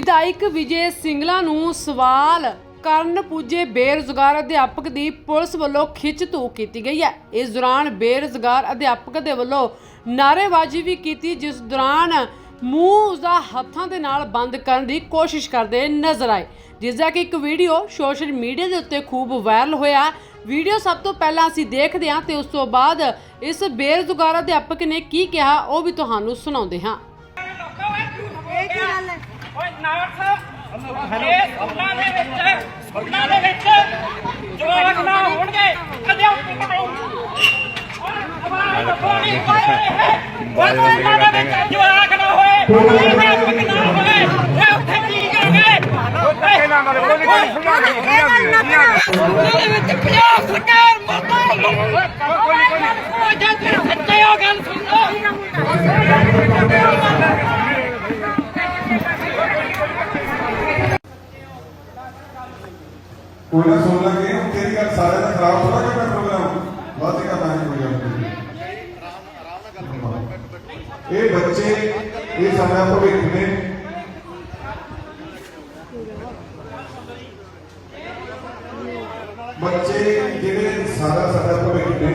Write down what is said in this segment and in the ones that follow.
ਵਿਧਾਇਕ ਵਿਜੇ ਸਿੰਗਲਾ ਨੂੰ ਸਵਾਲ ਕਰਨ ਪੁੱਜੇ ਬੇਰੁਜ਼ਗਾਰ ਅਧਿਆਪਕ ਦੀ ਪੁਲਿਸ ਵੱਲੋਂ ਖਿੱਚ ਧੂ ਕੀਤੀ ਗਈ ਹੈ। ਇਸ ਦੌਰਾਨ ਬੇਰੁਜ਼ਗਾਰ ਅਧਿਆਪਕ ਦੇ ਵੱਲੋਂ ਨਾਅਰੇਬਾਜ਼ੀ ਵੀ ਕੀਤੀ, ਜਿਸ ਦੌਰਾਨ ਮੂੰਹ ਉਸਦਾ ਹੱਥਾਂ ਦੇ ਨਾਲ ਬੰਦ ਕਰਨ ਦੀ ਕੋਸ਼ਿਸ਼ ਕਰਦੇ ਨਜ਼ਰ ਆਏ। ਜਿਸ ਦਾ ਕਿ ਇੱਕ ਵੀਡੀਓ ਸੋਸ਼ਲ ਮੀਡੀਆ ਦੇ ਉੱਤੇ ਖੂਬ ਵਾਇਰਲ ਹੋਇਆ। ਵੀਡੀਓ ਸਭ ਤੋਂ ਪਹਿਲਾਂ ਅਸੀਂ ਦੇਖਦੇ ਹਾਂ ਤੇ ਉਸ ਤੋਂ ਬਾਅਦ ਇਸ ਬੇਰੁਜ਼ਗਾਰ ਅਧਿਆਪਕ ਨੇ ਕੀ ਕਿਹਾ, ਉਹ ਵੀ ਤੁਹਾਨੂੰ ਸੁਣਾਉਂਦੇ ਹਾਂ। ਇਹ ਕੀ ਗੱਲ ਹੈ? ਨਾਰਸ ਇਹ ਸਕੂਲਾਂ ਦੇ ਵਿੱਚ ਸਕੂਲਾਂ ਦੇ ਵਿੱਚ ਜਵਾਕ ਨਾ ਹੋਣਗੇ ਅਧਿਆਪਕ ਨਹੀਂ ਨਹੀਂ ਓਏ ਸਕੂਲਾਂ ਦੇ ਵਿੱਚ ਜਵਾਕ ਨਾ ਹੋਏ ਅਧਿਆਪਕ ਨਾ ਹੋਏ ਓਏ ਉੱਥੇ ਕੀ ਕਰਨਗੇ ਧੱਕੇ ਨਾ ਮਾਰੇ ਕੋਈ ਨਹੀਂ ਇਹ ਸਕੂਲਾਂ ਦੇ ਵਿੱਚ ਪੰਜਾਬ ਸਰਕਾਰ ਮਰਦਾ ਕੋਈ ਕੋਈ ਨਹੀਂ ਜਦ ਤੱਕ ਸੱਚੇ ਹੋ ਗੱਲ ਸੁਣ ਲਓ ਕੋਈ ਨਾ ਸੁਣ ਲਾਂਗੇ ਹੁਣ ਤੇਰੀ ਗੱਲ ਸਾਰੇ ਦਾ ਖਰਾਬ ਥੋੜਾ ਕਰਨਾ ਪ੍ਰੋਗਰਾਮ ਬਾਤ ਹੀ ਕਰਨਾ ਹੈ ਕੋਈ ਆਪਣੀ ਇਹ ਬੱਚੇ, ਇਹ ਸਾਡਾ ਭਵਿੱਖ ਨੇ। ਬੱਚੇ ਜਿਹੜੇ ਸਾਰਾ ਸਾਡਾ ਭਵਿੱਖ ਨੇ,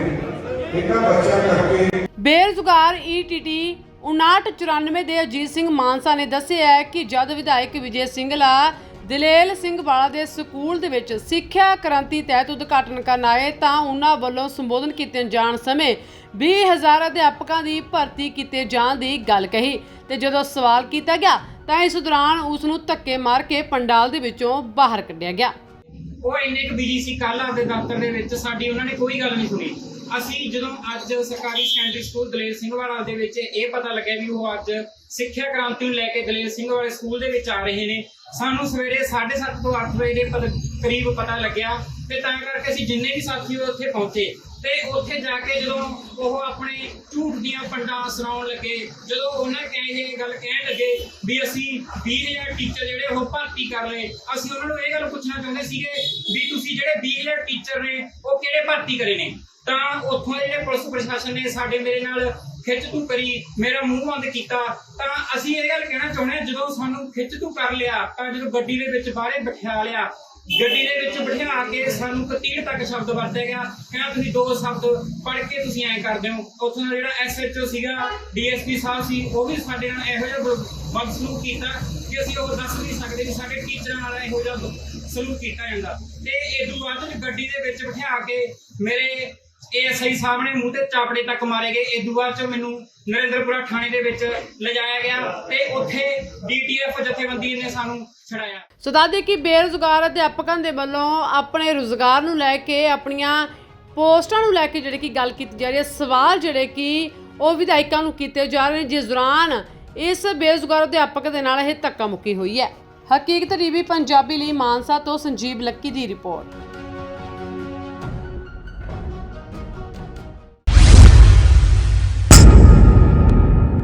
ਇਹਨਾਂ ਬੱਚਿਆਂ ਕਰਕੇ ਬੇਰੁਜ਼ਗਾਰ E ਈਟੀਟੀ 5994 ਦੇ ਅਜੀਤ ਸਿੰਘ ਮਾਨਸਾ ਨੇ ਦੱਸਿਆ ਕਿ ਜਦ ਵਿਧਾਇਕ ਵਿਜੇ ਸਿੰਗਲਾ ਦਲੇਲ ਸਿੰਘ ਵਾਲਾ ਦੇ ਸਕੂਲ ਦੇ ਵਿੱਚ ਸਿੱਖਿਆ ਕ੍ਰਾਂਤੀ ਤਹਿਤ ਉਦਘਾਟਨ ਕਰਨ ਆਏ ਤਾਂ ਉਹਨਾਂ ਵੱਲੋਂ ਸੰਬੋਧਨ ਕੀਤੇ ਜਾਣ ਸਮੇਂ 20000 ਅਧਿਆਪਕਾਂ ਦੀ ਭਰਤੀ ਕੀਤੇ ਜਾਣ ਦੀ ਗੱਲ ਕਹੀ ਤੇ ਜਦੋਂ ਸਵਾਲ ਕੀਤਾ ਗਿਆ ਤਾਂ ਇਸ ਦੌਰਾਨ ਉਸ ਨੂੰ ਧੱਕੇ ਮਾਰ ਕੇ ਪੰਡਾਲ ਦੇ ਵਿੱਚੋਂ ਬਾਹਰ ਕੱਢਿਆ ਗਿਆ। ਉਹ ਇੰਨੇ ਕੁ ਬਿਜ਼ੀ ਸੀ ਕੱਲ ਆਪਦੇ ਦਫ਼ਤਰ ਦੇ ਵਿੱਚ ਸਾਡੀ ਉਹਨਾਂ ਨੇ ਕੋਈ ਗੱਲ ਨਹੀਂ ਸੁਣੀ। ਅਸੀਂ ਜਦੋਂ ਅੱਜ ਸਰਕਾਰੀ ਸੈਕੰਡਰੀ ਸਕੂਲ ਦਲੇਰ ਸਿੰਘ ਵਾਲਾ ਦੇ ਵਿੱਚ ਇਹ ਪਤਾ ਲੱਗਿਆ ਵੀ ਉਹ ਅੱਜ ਸਿੱਖਿਆ ਕ੍ਰਾਂਤੀ ਨੂੰ ਲੈ ਕੇ ਦਲੇਰ ਸਿੰਘ ਵਾਲੇ ਸਕੂਲ ਦੇ ਵਿੱਚ ਆ ਰਹੇ ਨੇ। ਸਾਨੂੰ ਸਵੇਰੇ 7:30 ਤੋਂ 8 ਵਜੇ ਦੇ ਕਰੀਬ ਪਤਾ ਲੱਗਿਆ ਤੇ ਤਾਂ ਕਰਕੇ ਅਸੀਂ ਜਿੰਨੇ ਵੀ ਸਾਥੀ ਉਹ ਉੱਥੇ ਪਹੁੰਚੇ ਤੇ ਉੱਥੇ ਜਾ ਕੇ ਜਦੋਂ ਉਹ ਆਪਣੇ ਝੂਠ ਦੀਆਂ ਪੰਡਾਂ ਸੁਣਾਉਣ ਲੱਗੇ, ਜਦੋਂ ਉਹਨਾਂ ਕਹੇ ਇਹ ਗੱਲ ਕਹਿਣ ਲੱਗੇ ਵੀ ਅਸੀਂ 20000 ਟੀਚਰ ਜਿਹੜੇ ਉਹ ਭਰਤੀ ਕਰ ਲਏ, ਅਸੀਂ ਉਹਨਾਂ ਨੂੰ ਇਹ ਗੱਲ ਪੁੱਛਣਾ ਚਾਹੁੰਦੇ ਸੀਗੇ ਵੀ ਤੁਸੀਂ ਜਿਹੜੇ 20000 ਟੀਚਰ ਨੇ ਉਹ ਕਿਹੜੇ ਭਰਤੀ ਕਰੇ ਨੇ? ਤਾਂ ਉੱਥੋਂ ਦੇ ਜਿਹੜੇ ਪੁਲਿਸ ਪ੍ਰਸ਼ਾਸਨ ਨੇ ਸਾਡੇ ਮੇਰੇ ਨਾਲ ਖਿੱਚ ਤੂੰ ਕਰੀ, ਮੇਰਾ ਮੂੰਹ ਬੰਦ ਕੀਤਾ, ਤਾਂ ਅਸੀਂ ਇਹ ਗੱਲ ਕਹਿਣਾ ਚਾਹੁੰਦੇ ਹਾਂ, ਜਦੋਂ ਸਾਨੂੰ ਖਿੱਚ ਤੂ ਕਰ ਲਿਆ, ਤਾਂ ਜਦੋਂ ਗੱਡੀ ਦੇ ਵਿੱਚ ਬਾਹਰੇ ਬਿਠਾ ਲਿਆ, ਗੱਡੀ ਦੇ ਵਿੱਚ ਬਿਠਾ ਕੇ ਸਾਨੂੰ ਕਤੀੜ ਤੱਕ ਸ਼ਬਦ ਵਰਤਿਆ ਗਿਆ, ਕਹਿੰਦਾ ਤੁਸੀਂ ਦੋ ਸ਼ਬਦ ਪੜ੍ਹ ਕੇ ਤੁਸੀਂ ਐਂ ਕਰਦੇ ਹੋ। ਉੱਥੋਂ ਦਾ ਜਿਹੜਾ ਐਸਐਚਓ ਸੀਗਾ ਡੀਐਸਪੀ ਸਾਹਿਬ ਸੀ, ਉਹ ਵੀ ਸਾਡੇ ਨਾਲ ਇਹੋ ਜਿਹਾ ਬਦ ਸਲੂਕ ਕੀਤਾ ਕਿ ਅਸੀਂ ਉਹ ਦੱਸ ਨਹੀਂ ਸਕਦੇ ਕਿ ਸਾਡੇ ਟੀਚਰਾਂ ਨਾਲ ਇਹੋ ਜਿਹਾ ਸਲੂਕ ਕੀਤਾ ਜਾਂਦਾ। ਤੇ ਇਹ ਤੋਂ ਬਾਅਦ ਗੱਡੀ ਦੇ ਵਿੱਚ ਬਿਠਾ ਕੇ ਮੇਰੇ ਏਐਸਆਈ ਸਾਹਿਬ ਮੂੰਹ ਤੇ ਚਾਪੜੇ ਤੱਕ ਮਾਰੇ ਗਏ। ਇਹ ਬਾਅਦ ਚ ਮੈਨੂੰ ਨਰਿੰਦਰਪੁਰਾ ਥਾਣੇ ਦੇ ਵਿੱਚ ਲਿਜਾਇਆ ਗਿਆ ਤੇ ਉੱਥੇ ਡੀਟੀਐਫ ਜਥੇਬੰਦੀ ਨੇ ਸਾਨੂੰ ਛੜਾਇਆ ਸੋ ਦੱਸਦੇ ਕਿ ਬੇਰੁਜ਼ਗਾਰ ਅਧਿਆਪਕਾਂ ਦੇ ਵੱਲੋਂ ਆਪਣੇ ਰੁਜ਼ਗਾਰ ਨੂੰ ਲੈ ਕੇ, ਆਪਣੀਆਂ ਪੋਸਟਾਂ ਨੂੰ ਲੈ ਕੇ ਜਿਹੜੇ ਕਿ ਗੱਲ ਕੀਤੀ ਜਾ ਰਹੀ ਹੈ, ਸਵਾਲ ਜਿਹੜੇ ਕਿ ਉਹ ਵਿਧਾਇਕਾਂ ਨੂੰ ਕੀਤੇ ਜਾ ਰਹੇ ਨੇ, ਜਿਸ ਦੌਰਾਨ ਇਸ ਬੇਰੁਜ਼ਗਾਰ ਅਧਿਆਪਕ ਦੇ ਨਾਲ ਇਹ ਧੱਕਾ ਮੁੱਕੀ ਹੋਈ ਹੈ। ਹਕੀਕਤ ਟੀਵੀ ਪੰਜਾਬੀ ਲਈ ਮਾਨਸਾ ਤੋਂ ਸੰਜੀਵ ਲੱਕੀ ਦੀ ਰਿਪੋਰਟ।